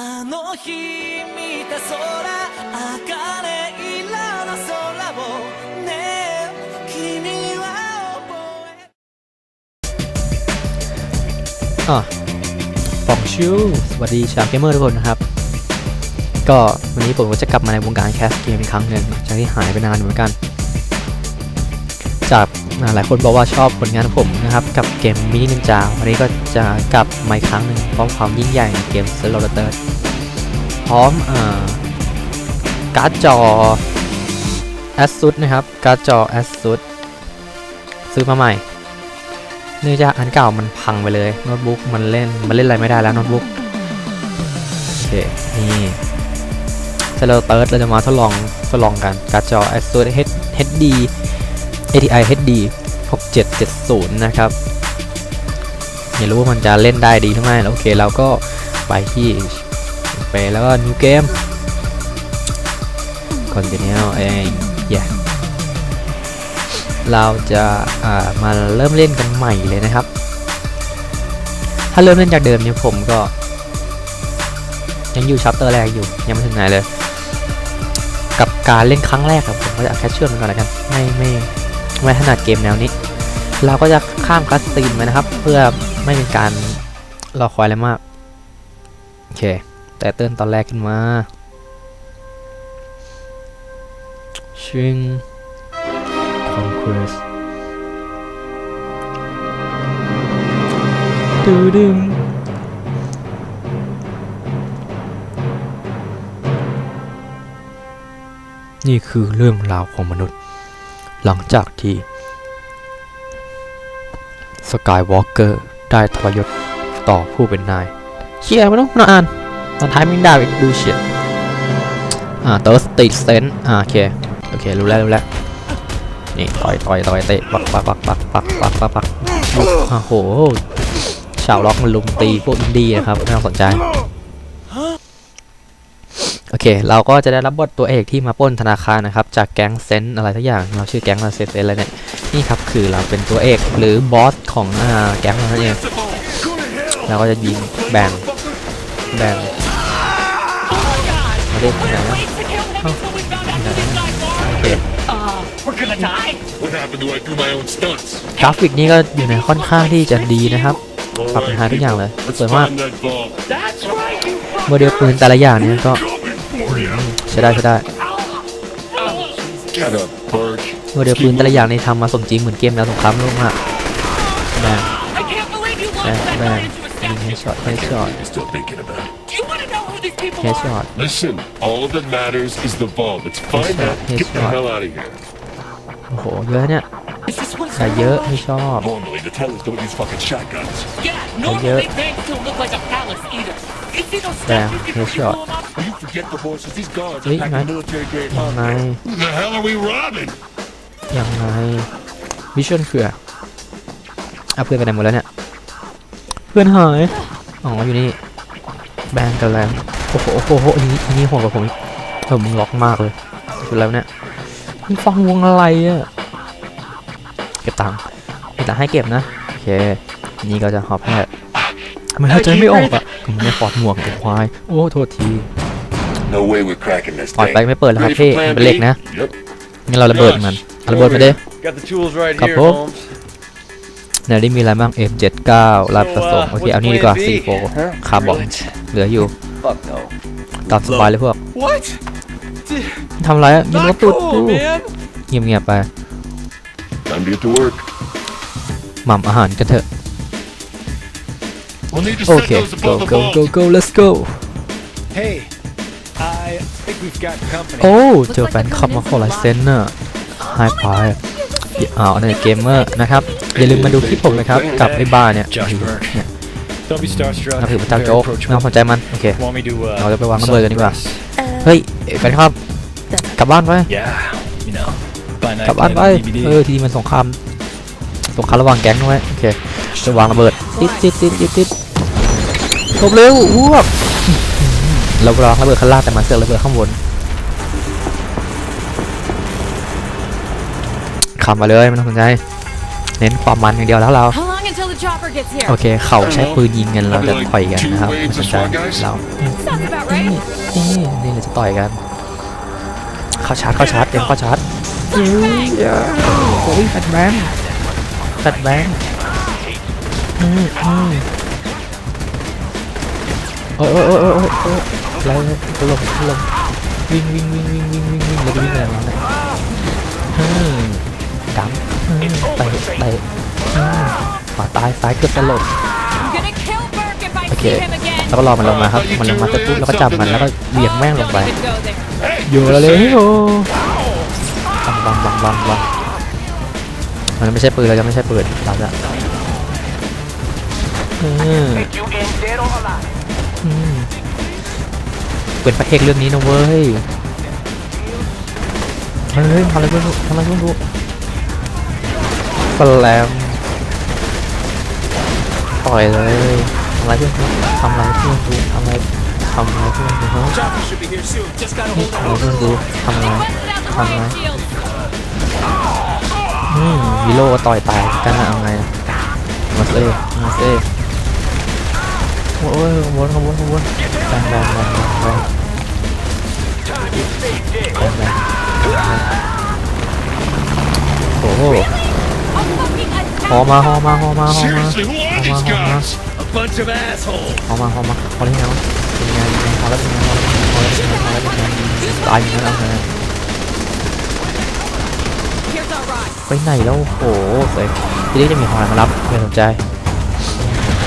あの日見た空茜色の空をねえ君は覚え อ่ะปองชิวสวัสดีชาวเกมเมอร์ทุกคนนะครับ ก็วันนี้ผมก็จะกลับมาในวงการแคสเกมอีกครั้งหนึ่งหลังจากที่หายไปนานเหมือนกัน จากอ่าหลายคนบอกว่าชอบผลงานของผมนะครับ กับเกมมินินินจาวันนี้ก็จะกลับมาอีกครั้งหนึ่งพร้อมความยิ่งใหญ่ในเกมเซอร์โลเตอร์พ ร้อมอการ์ดจอ ASUS นะครับ การ์ดจอ ASUS ซื้อมาใหม่เนื่องจากอันเก่ามันพังไปเลยโน้ตบุ๊กมันเล่นมันเล่นอะไรไม่ได้แล้วโน้ตบุ๊กโอเคนี่เซลเติร์ดเราจะมาทดลองทดลองกันการ์ดจอ ASUS HD ATI HD 6770 นะครับไม่รู้ว่ามันจะเล่นได้ดีหรือไม่แล้วโอเคเราก็ไปที่ ไปแล้วก็ new game continue เอง yeah เราจะามาเริ่มเล่นกันใหม่เลยนะครับ ถ้าเริ่มเล่นจากเดิมเนี่ยผมก็ ยังอยู่ชัปเตอร์แรกอยู่ ยังไม่ถึงไหนเลย กับการเล่นครั้งแรกครับผมก็จะแคชเชอร์มันก่อนแล้วกัน ไม่ไม่ไม่ถนัดเกมแนวนี้ เราก็จะข้ามคัสซีนไปนะครับ เพื่อไม่เป็นการรอคอยอะไรมาก โอเค แต่เติ้ลตอนแรกขึ้นมาชิง Conquest ดูดึงนี่คือเรื่องราวของมนุษย์ หลังจากที่สกายวอล์กเกอร์ได้ทรยศต่อผู้เป็นนายเชี่ยไม่ต้องมาอ่าน ตอนท้ายมิงดาวอีกดูเฉียดอ่าเตอร์สติดเซนอ่าโอเคโอเครู้แล้วรู้แล้วนี่ต่อยต่อยต่อยเตะปักปักปักปักปักปักปักปักโอ้โหชาวล็อกมันลุมตีพวกอินดี้นะครับไม่ต้องสนใจโอเค เราก็จะได้รับบทตัวเอกที่มาปล้นธนาคารนะครับ จากแก๊งเซนอะไรทุกอย่าง เราชื่อแก๊งเราเซนอะไรเนี่ย นี่ครับคือเราเป็นตัวเอกหรือบอสของอ่าแก๊งเรานั่นเอง เราก็จะยิงแบ่งแบ่ง เรียกที่ไหนนะเอ้าที่ไหนนะโอเค We're gonna die. What happened to I do my own stunts? กราฟิกนี่ก็อยู่ในค่อนข้างที่จะดีนะครับ ปรับเป็นไฮทุกอย่างเลย Let's สวยมาก find that ball. That's right, you โมเดลปืนแต่ละอย่างเนี่ยก็ใช้ได้ใช้ได้ Get up, Purge. โมเดลปืนแต่ละอย่างนี่ทำมาสมจริงเหมือนเกมแนวสงครามโลกมากแบง I can't believe you แบง launched that แบ guy ง into a ยิง statue. เฮดช็อตเฮดช็อต You're still thinking about it. people เฮด are? ช็อต Listen, all that matters is the ball. Let's find Headshot, that. Get the headshot. hell out of here. โอ้โหเยอะเนี่ย Is this what แต่เยอะไม่ชอบ Normally, the tellers don't use fucking shotguns. Yeah, normally yeah. banks don't look like a palace either. You see those Damn, statues you here's can shot. blow 'em up? You forget the horses. These guards Wait, are packing man. military grade ยังไง hardware. Who the hell are we robbing? ยังไงวิชั่นคืออะเอาเพื่อนไปไหนหมดแล้วเนี่ย เพื่อนหาย อ๋ออยู่นี่ แบงกันแล้ว โอ้โหโอ้โหโอ้โหอันนี้อันนี้โหดกว่าผมอีกเออมึงล็อกมากเลยคือแล้วะเนี่ยมึงฟังวงอะไรอะเก็บตังค์มีตังค์ให้เก็บนะโอเคนี่ก็จะหอบแพทย์ทำไมหายใจไม่ออกอะก็มึงไม่ฟอดหมวกกับควายโอ้โทษที No way we're cracking this ปล่อยไปไม่เปิดแล้วครับพี่มันเป็นเหล็กนะ Yep. งั้นเราระเบิดมันเอาระเบิดมาดิ Got the tools right Couple. here, Holmes. ไหนได้มีอะไรบ้าง F79 ลาดประสงค์โอเคเอานี่ดีกว่า C4 คาร์บอนเหลืออยู่ Fuck no. ตามสบายเลยพวก What? ทำอะไรอะยิงรถ Not ตุด cool, man. เงียบๆไป Time to get to work. หม่ำอาหารกันเถอะ We'll need to โอ set เค those go above the go balls. go go let's go Hey, I think we've got company. โอ้เจอแฟนคลับมาขอลายเซ็นน่ะไฮไฟอ้าวเนี่ยเกมเมอร์นะครับ อย่าลืมมาดูคลิปผมนะครับ กับไอ้บ้าเนี่ย Josh Burke. เนี่ย Don't be starstruck. นับถือพระเจ้า Very โจ๊กไม่ต้อง approachable. สนใจมัน โอเค Want me to uh, เราจะไปวางระเบิดกันดีกว่า suppress? เฮ้ยแฟนคลับ กลับบ้านไป Yeah, you know. By night, กลับบ้านไป DVD. เออทีนี้มันสงครามสงครามระหว่างแก๊งด้วยโอเคจะวางระเบิด ติดติดติดติดติดทบเร็วอ้วกเราวางระเบิดข้างล่างแต่มันเสือกระเบิดข้างบนขับมาเลยไม่ต้องสนใจ เน้นความมันอย่างเดียวแล้วเรา How long until the chopper gets here. โอเค เขาใช้ปืนยิงกันเราจะต่อยกันนะครับไม่สนใจเรา Sounds about right. นี่นี่เราจะต่อยกัน เข้าชาร์จเข้าชาร์จเตรียมเข้าชาร์จเฮ้ยโอ้ยแฟตแบงค์แฟตแบงค์อืมอืมโอ้ยโอ้ยโอ้ยโอ้ยโอ้ยโอ้ยอะไรเนี่ยตลงตลงวิ่งวิ่งวิ่งวิ่งวิ่งวิ่งวิ่งแล้วก็วิ่งอะไรมาเนี่ย วาตายซ้ายเกือบจะหล่น I'm gonna kill Burke if I Okay. see him again. แล้วก็รอมันลงมาครับมันลงมาเสร็จปุ๊บแล้วก็จับมันแล้วก็เหวี่ยงแม่งลงไป Even go there. อยู่แล้วเลยโอ้บังบังบังบังบังมันไม่ใช่ปืนเราจะไม่ใช่ปืนเราจะอืมอืมเป็นพระเอกเรื่องนี้นะเว้ยเฮ้ยทำอะไรเพื่อนลูกทำอะไรเพื่อนลูกสแลม ต่อยเลยทำอะไรเพื่อนลูทำอะไรเพื่อนลูทำอะไรทำอะไรเพื่อนลูฮะนี่ทำอะไรเพื่อนลูทำอะไร Busted out the Come riot on. shield. อืมวิโลต่อยตายกันนะเอาไงมาเซ่มาเซ่โอ้ยขบวนขบวนขบวนแบงแบงแบงแบงแบงแบงโอ้ ห A fucking attack. หอมาหอมาหอมาหอมา Seriously, who are these Come on, come on. guys? A bunch of assholes. หอมาหอมาพอแล้วไงวะเป็นไงเป็นไงพอแล้วเป็นไงพอแล้วเป็นไงพอแล้วเป็นไงพอแล้วเป็นไงตายอย่างนั้นเอาไง Here's our ride. ไปไหนแล้วโอ้โหเสร็จทีนี้จะมีหอยมารับไม่สนใจ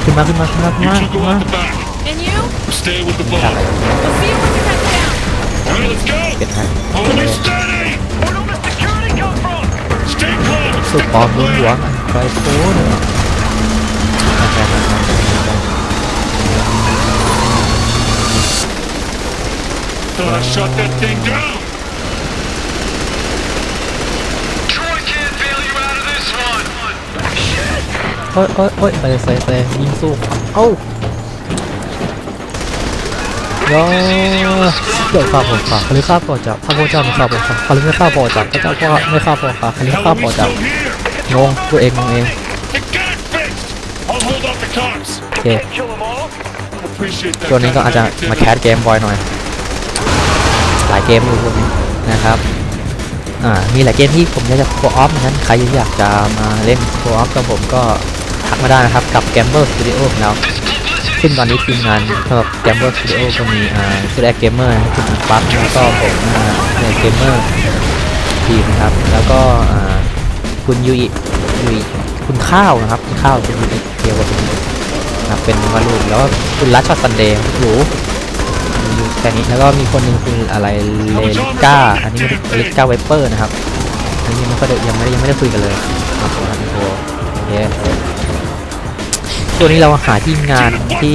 ขึ้นมาขึ้นมาขึ้นมาขึ้น You มา two ขึ้น go มา out the back. And you? สุดปอมลุ้นหวงใครโค้ดแรงๆ Thought I shut that thing down. Troy can't bail you out of this one. เอ้ยเอ้ยเอ้ยเตะเตะเตะยิงสู้เอ้า ยอเกิดข้าพอจับคาลิข้าพอจับข้าพอจับไม่ข้าพอจับคาลิไม่ข้าพอจับพระเจ้าก็ไม่ข้าพอจับคาลิข้าพอจับงงตัวเองงงเองโอเค Kill them all. Appreciate that. ตัวนี้ก็อาจจะมาแคสเกมบ่อยหน่อย หลายเกมอยู่พวกนี้นะครับอ่ามีหลายเกมที่ผมอยากจะโคออฟนั้นใครอยากจะมาเล่นโคออฟกับผมก็ทักมาได้นะครับกับ Gamble Studio ของเรา ซึ่งตอนนี้ทีมงานสำหรับ Gamble Studio ก็มีอ่าซูแดกเกมเมอร์คุณปั๊บแล้วก็ผมอ่าเนเกมเมอร์ทีมนะครับ แล้วก็อ่าคุณยูอิยูอิคุณข้าวนะครับคุณข้าวคุณยูอิเดียวกับคุณนะครับเป็นวาลูแล้วก็คุณรัชช็อตซันเดย์หมีอยู่แค่นี้แล้วก็มีคนหนึ่งคุณอะไรเลลิก้า อันนี้เลลิก้าไวเปอร์นะครับอันนี้ยังไม่ค่อยยังไม่ได้ยังไม่ได้คุยกันเลยครับโอเค ตัวนี้เราหาทีมงานที่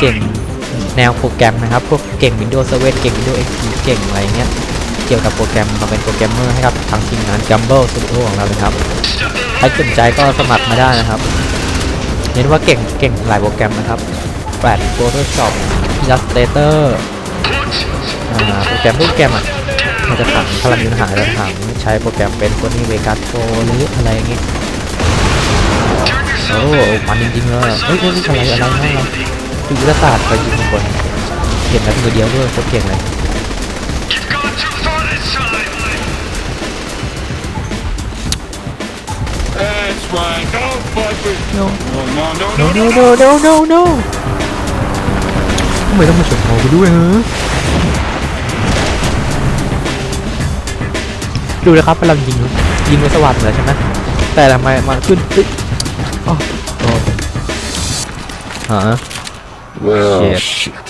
เก่งแนวโปรแกรมนะครับ พวกเก่ง Windows 7เก่ง Windows XP เก่งอะไรเงี้ย เกี่ยวกับโปรแกรมมาเป็นโปรแกรมเมอร์ให้กับทางทีมงาน Gumble Studio ของเราเลยครับใครสนใจก็สมัครมาได้นะครับเน้นว่าเก่งเก่งหลายโปรแกรมนะครับแปด Photoshop Illustrator อ่าโปรแกรมทุกโปรแกรมอะมันจะถามถ้าเรามีปัญหาจะถามใช้โปรแกรมเป็นตัวนี้เวกัสโ o หรืออะไรเงี้ย โอ้มันจริงๆเลยเฮ้ยเฮ้ยอะไรอะไรนะเราคือยุทธศาสตร์ไปยิงบางคนเห็นแล้วมือเดียวด้วยโคตรเก่งเลย Gone too far this side. That's right. Don't fuck with. No. No, no, no, no no, no no no no no ทำไมต้องมาชนหัวกูด้วยฮะดูนะครับพลังยิงยิงไว้สว่างเลยใช่ไหมแต่ทำไมมันขึ้นตึ๊ก อ๋อโดนฮะ Well, Shit. shit.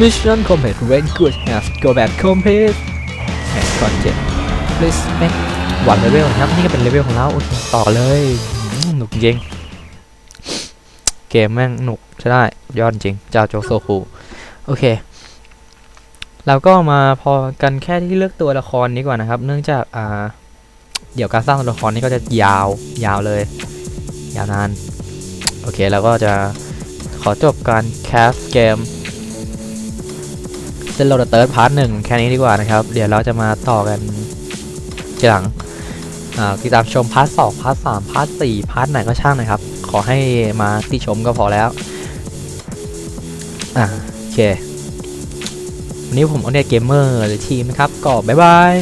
Mission complete. Very good. Have go back complete. And content. Please make one level นะครับนี่ก็เป็นเลเวลของเราโอเคต่อเลยอืมหนุกจริง เกมแม่งหนุกใช่ได้ ยอดจริงเจ้าโจโซคูโอเค เราก็มาพอกันแค่ที่เลือกตัวละครนี้ก่อนนะครับ เนื่องจากอ่า เดี๋ยวการสร้างตัวละครนี้ก็จะยาวยาวเลย ยาวนาน โอเคแล้วก็จะขอจบการแคสเกมเซนโลเดเติร์ดพาร์ทหนึ่งแค่นี้ดีกว่านะครับ เดี๋ยวเราจะมาต่อกันทีหลังติดตามชมพาร์ทสองพาร์ทสามพาร์ทสี่พาร์ทไหนก็ช่างนะครับ ขอให้มาติชมก็พอแล้วอ่าโอเค วันนี้ผมเอาเนี่ยเกมเมอร์หรือทีมนะครับ ก็บ๊ายบาย